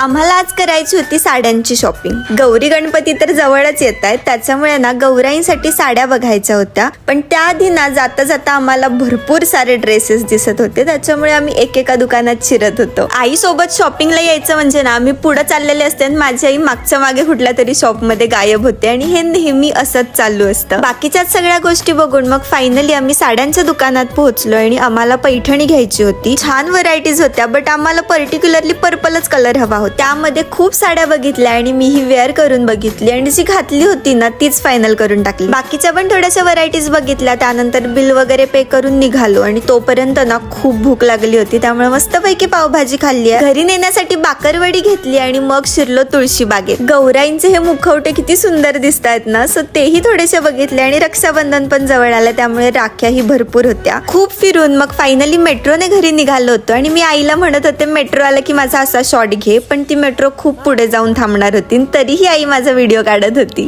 आम्हाला आज करायची होती साड्यांची शॉपिंग गौरी गणपती तर जवळच येत आहेत. त्याच्यामुळे ना गौराईंसाठी साड्या बघायच्या होत्या. पण त्याआधी ना जाता जाता आम्हाला भरपूर सारे ड्रेसेस दिसत होते. त्याच्यामुळे आम्ही एकेका दुकानात शिरत होतो. आई सोबत शॉपिंगला यायचं म्हणजे ना आम्ही पुढे चाललेले असते आणि माझी आई मागच्या मागे कुठल्या तरी शॉपमध्ये गायब होते आणि हे नेहमी असंच चालू असतं. बाकीच्याच सगळ्या गोष्टी बघून मग फायनली आम्ही साड्यांच्या दुकानात पोहोचलो आणि आम्हाला पैठणी घ्यायची होती. छान व्हरायटीज होत्या बट आम्हाला पर्टिक्युलरली पर्पलच कलर हवा होता. त्यामध्ये खूप साड्या बघितल्या आणि मी ही वेअर करून बघितली. आणि जी घातली होती ना तीच फायनल करून टाकली. बाकीच्या पण थोड्याशा व्हरायटीज बघितल्या. त्यानंतर बिल वगैरे पे करून निघालो. आणि तोपर्यंत ना खूप भूक लागली होती. त्यामुळे मस्तपैकी पावभाजी खाल्ली आहे. घरी नेण्यासाठी बाकरवडी घेतली आणि मग शिरलो तुळशी बागेत. गौराईंचे हे मुखवटे किती सुंदर दिसत आहेत ना सो तेही थोडेसे बघितले आणि रक्षाबंधन पण जवळ आलं. त्यामुळे राख्याही भरपूर होत्या. खूप फिरून मग फायनली मेट्रोने घरी निघालो होतो. आणि मी आईला म्हणत होते मेट्रो आलं की माझा असा शॉट घे पण पण ती मेट्रो खूप पुढे जाऊन थांबणार होती तरीही आई माझा व्हिडिओ काढत होती.